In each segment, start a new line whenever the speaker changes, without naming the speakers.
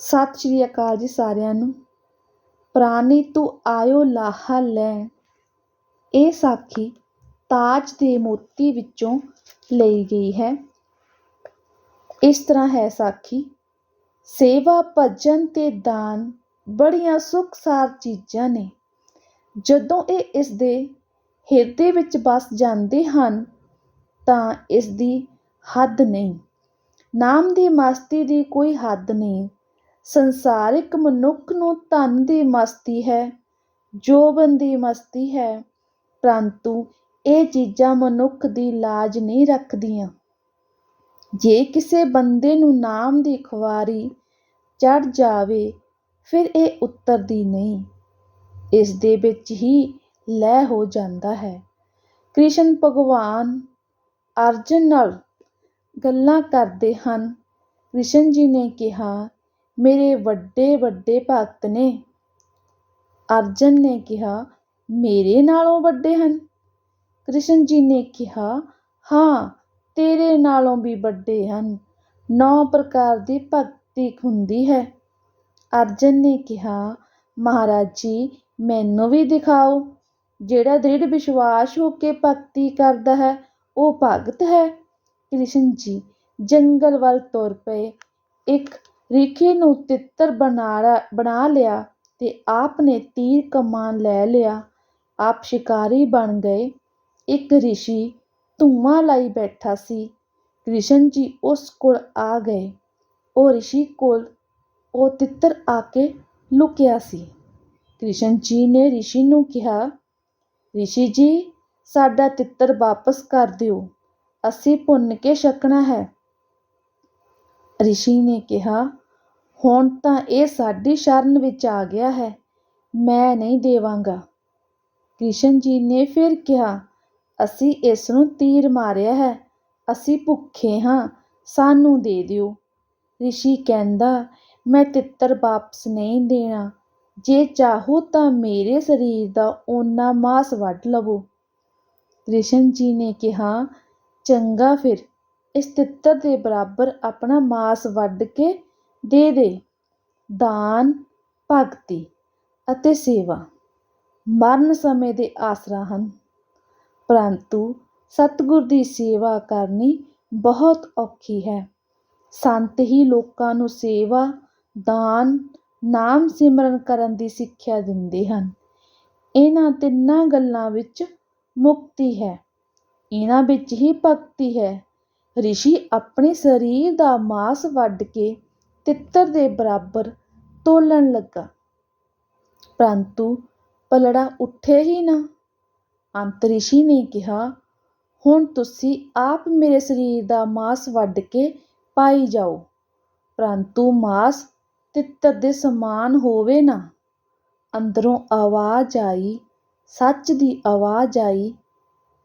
ਸਤਿ ਸ਼੍ਰੀ ਅਕਾਲ ਜੀ ਸਾਰਿਆਂ ਨੂੰ। ਪ੍ਰਾਣੀ ਤੂੰ ਆਇਓ ਲਾਹਾ ਲੈਣ ਇਹ ਸਾਖੀ ਤਾਜ ਦੇ ਮੋਤੀ ਵਿੱਚੋਂ ਲਈ ਗਈ ਹੈ। ਇਸ ਤਰ੍ਹਾਂ ਹੈ ਸਾਖੀ, ਸੇਵਾ, ਭਜਨ ਤੇ ਦਾਨ ਬੜੀਆਂ ਸੁਖਸਾਰ ਚੀਜ਼ਾਂ ਨੇ। ਜਦੋਂ ਇਹ ਇਸ ਦੇ ਹਿਰਦੇ ਵਿੱਚ ਵਸ ਜਾਂਦੇ ਹਨ, ਤਾਂ ਇਸ ਦੀ ਹੱਦ ਨਹੀਂ। ਨਾਮ ਦੀ ਮਸਤੀ ਦੀ ਕੋਈ ਹੱਦ ਨਹੀਂ। ਸੰਸਾਰਿਕ ਮਨੁੱਖ ਨੂੰ ਧਨ ਦੀ ਮਸਤੀ ਹੈ, ਜੋਬਨ ਦੀ ਮਸਤੀ ਹੈ, ਪਰੰਤੂ ਇਹ ਚੀਜ਼ਾਂ ਮਨੁੱਖ ਦੀ ਲਾਜ ਨਹੀਂ ਰੱਖਦੀਆਂ। ਜੇ ਕਿਸੇ ਬੰਦੇ ਨੂੰ ਨਾਮ ਦੀ ਖੁਆਰੀ ਚੜ ਜਾਵੇ, ਫਿਰ ਇਹ ਉਤਰਦੀ ਨਹੀਂ। ਇਸ ਦੇ ਵਿੱਚ ਹੀ ਲੈ ਹੋ ਜਾਂਦਾ ਹੈ। ਕ੍ਰਿਸ਼ਨ ਭਗਵਾਨ ਅਰਜਨ ਨਾਲ ਗੱਲਾਂ ਕਰਦੇ ਹਨ। ਕ੍ਰਿਸ਼ਨ ਜੀ ਨੇ ਕਿਹਾ ਮੇਰੇ ਵੱਡੇ ਵੱਡੇ ਭਗਤ ਨੇ। ਅਰਜਨ ਨੇ ਕਿਹਾ, ਮੇਰੇ ਨਾਲੋਂ ਵੱਡੇ ਹਨ? ਕ੍ਰਿਸ਼ਨ ਜੀ ਨੇ ਕਿਹਾ, ਹਾਂ, ਤੇਰੇ ਨਾਲੋਂ ਵੀ ਵੱਡੇ ਹਨ। ਨੌ ਪ੍ਰਕਾਰ ਦੀ ਭਗਤੀ ਹੁੰਦੀ ਹੈ। ਅਰਜਨ ਨੇ ਕਿਹਾ, ਮਹਾਰਾਜ ਜੀ, ਮੈਨੂੰ ਵੀ ਦਿਖਾਓ। ਜਿਹੜਾ ਦ੍ਰਿੜ ਵਿਸ਼ਵਾਸ ਹੋ ਕੇ ਭਗਤੀ ਕਰਦਾ ਹੈ, ਉਹ ਭਗਤ ਹੈ। ਕ੍ਰਿਸ਼ਨ ਜੀ ਜੰਗਲ ਵੱਲ ਤੁਰ ਪਏ। ਇੱਕ ਰਿਖੀ ਨੂੰ ਤਿੱਤਰ ਬਣਾ ਬਣਾ ਲਿਆ ਤੇ ਆਪ ਨੇ ਤੀਰ ਕਮਾਨ ਲੈ ਲਿਆ। ਆਪ ਸ਼ਿਕਾਰੀ ਬਣ ਗਏ। ਇੱਕ ਰਿਸ਼ੀ ਧੂਆਂ ਲਾਈ ਬੈਠਾ ਸੀ। ਕ੍ਰਿਸ਼ਨ ਜੀ ਉਸ ਕੋਲ ਆ ਗਏ। ਉਹ ਰਿਸ਼ੀ ਕੋਲ, ਉਹ ਤਿੱਤਰ ਆ ਕੇ ਲੁਕਿਆ ਸੀ। ਕ੍ਰਿਸ਼ਨ ਜੀ ਨੇ ਰਿਸ਼ੀ ਨੂੰ ਕਿਹਾ, ਰਿਸ਼ੀ ਜੀ, ਸਾਡਾ ਤਿੱਤਰ ਵਾਪਸ ਕਰ ਦਿਓ। ਅਸੀਂ ਭੁੰਨ ਕੇ ਛਕਣਾ ਹੈ। ਰਿਸ਼ੀ ਨੇ ਕਿਹਾ ਹੁਣ ਤਾਂ ਇਹ ਸਾਡੀ ਸ਼ਰਨ ਵਿੱਚ ਆ ਗਿਆ ਹੈ। ਮੈਂ ਨਹੀਂ ਦੇਵਾਂਗਾ। ਕ੍ਰਿਸ਼ਨ ਜੀ ਨੇ ਫਿਰ ਕਿਹਾ, ਅਸੀਂ ਇਸ ਨੂੰ ਤੀਰ ਮਾਰਿਆ ਹੈ। ਅਸੀਂ ਭੁੱਖੇ ਹਾਂ। ਸਾਨੂੰ ਦੇ ਦਿਓ। ਰਿਸ਼ੀ ਕਹਿੰਦਾ, ਮੈਂ ਤਿੱਤਰ ਵਾਪਸ ਨਹੀਂ ਦੇਣਾ। ਜੇ ਚਾਹੋ ਤਾਂ ਮੇਰੇ ਸਰੀਰ ਦਾ ਓਨਾ ਮਾਸ ਵੱਢ ਲਵੋ। ਕ੍ਰਿਸ਼ਨ ਜੀ ਨੇ ਕਿਹਾ, ਚੰਗਾ ਫਿਰ। ਇਸ ਤਿੱਤਰ ਦੇ ਬਰਾਬਰ ਆਪਣਾ ਮਾਸ ਵੱਢ ਕੇ ਦੇ ਦੇ। ਦਾਨ, ਭਗਤੀ ਅਤੇ ਸੇਵਾ। ਮਰਨ ਸਮੇਂ ਦੇ ਆਸਰਾ ਹਨ। ਪਰੰਤੂ ਸਤਿਗੁਰ ਦੀ ਸੇਵਾ ਕਰਨੀ ਬਹੁਤ ਔਖੀ ਹੈ। ਸੰਤ ਹੀ ਲੋਕਾਂ ਨੂੰ ਸੇਵਾ, ਦਾਨ, ਨਾਮ ਸਿਮਰਨ ਕਰਨ ਦੀ ਸਿੱਖਿਆ ਦਿੰਦੇ ਹਨ। ਇਹਨਾਂ ਤਿੰਨਾਂ ਗੱਲਾਂ ਵਿੱਚ ਮੁਕਤੀ ਹੈ। ਇਹਨਾਂ ਵਿੱਚ ਹੀ ਭਗਤੀ ਹੈ। ਰਿਸ਼ੀ ਆਪਣੇ ਸਰੀਰ ਦਾ ਮਾਸ ਵੱਢ ਕੇ ਤਿੱਤਰ ਦੇ ਬਰਾਬਰ ਤੋਲਣ ਲੱਗਾ। ਪਰੰਤੂ ਪਲੜਾ ਉੱਠੇ ਹੀ ਨਾ। ਅੰਤ ਰਿਸ਼ੀ ਨੇ ਕਿਹਾ, ਹੁਣ ਤੁਸੀਂ ਆਪ ਮੇਰੇ ਸਰੀਰ ਦਾ ਮਾਸ ਵੱਢ ਕੇ ਪਾਈ ਜਾਓ। ਪਰੰਤੂ ਮਾਸ ਤਿੱਤਰ ਦੇ ਸਮਾਨ ਹੋਵੇ ਨਾ। ਅੰਦਰੋਂ ਆਵਾਜ਼ ਆਈ, ਸੱਚ ਦੀ ਆਵਾਜ਼ ਆਈ।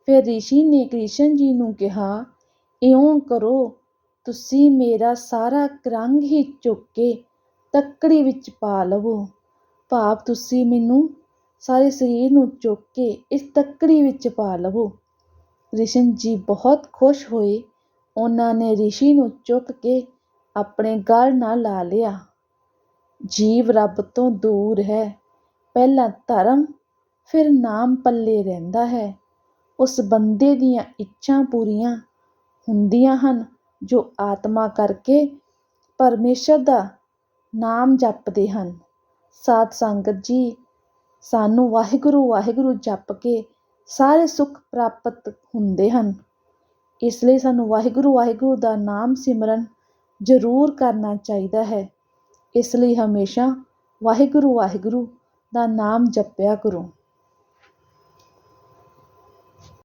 ਫਿਰ ਰਿਸ਼ੀ ਨੇ ਕ੍ਰਿਸ਼ਨ ਜੀ ਨੂੰ ਕਿਹਾ, ਇਉਂ ਕਰੋ ਤੁਸੀਂ ਮੇਰਾ ਸਾਰਾ ਰੰਗ ਹੀ ਚੁੱਕ ਕੇ ਤੱਕੜੀ ਵਿੱਚ ਪਾ ਲਵੋ। ਭਾਵ ਤੁਸੀਂ ਮੈਨੂੰ ਸਾਰੇ ਸਰੀਰ ਨੂੰ ਚੁੱਕ ਕੇ ਇਸ ਤੱਕੜੀ ਵਿੱਚ ਪਾ ਲਵੋ। ਕ੍ਰਿਸ਼ਨ ਜੀ ਬਹੁਤ ਖੁਸ਼ ਹੋਏ। ਉਹਨਾਂ ਨੇ ਰਿਸ਼ੀ ਨੂੰ ਚੁੱਕ ਕੇ ਆਪਣੇ ਗਲ ਨਾਲ ਲਾ ਲਿਆ। ਜੀਵ ਰੱਬ ਤੋਂ ਦੂਰ ਹੈ। ਪਹਿਲਾਂ ਧਰਮ, ਫਿਰ ਨਾਮ ਪੱਲੇ ਰਹਿੰਦਾ ਹੈ। ਉਸ ਬੰਦੇ ਦੀਆਂ ਇੱਛਾ ਪੂਰੀਆਂ ਹੁੰਦੀਆਂ ਹਨ। ਜੋ ਆਤਮਾ ਕਰਕੇ ਪਰਮੇਸ਼ਰ ਦਾ ਨਾਮ ਜਪਦੇ ਹਨ। ਸਾਧ ਸੰਗਤ ਜੀ, ਸਾਨੂੰ ਵਾਹਿਗੁਰੂ ਵਾਹਿਗੁਰੂ ਜਪ ਕੇ ਸਾਰੇ ਸੁੱਖ ਪ੍ਰਾਪਤ ਹੁੰਦੇ ਹਨ। ਇਸ ਲਈ ਸਾਨੂੰ ਵਾਹਿਗੁਰੂ ਵਾਹਿਗੁਰੂ ਦਾ ਨਾਮ ਸਿਮਰਨ ਜ਼ਰੂਰ ਕਰਨਾ ਚਾਹੀਦਾ ਹੈ। ਇਸ ਲਈ ਹਮੇਸ਼ਾ ਵਾਹਿਗੁਰੂ ਵਾਹਿਗੁਰੂ ਦਾ ਨਾਮ ਜਪਿਆ ਕਰੋ।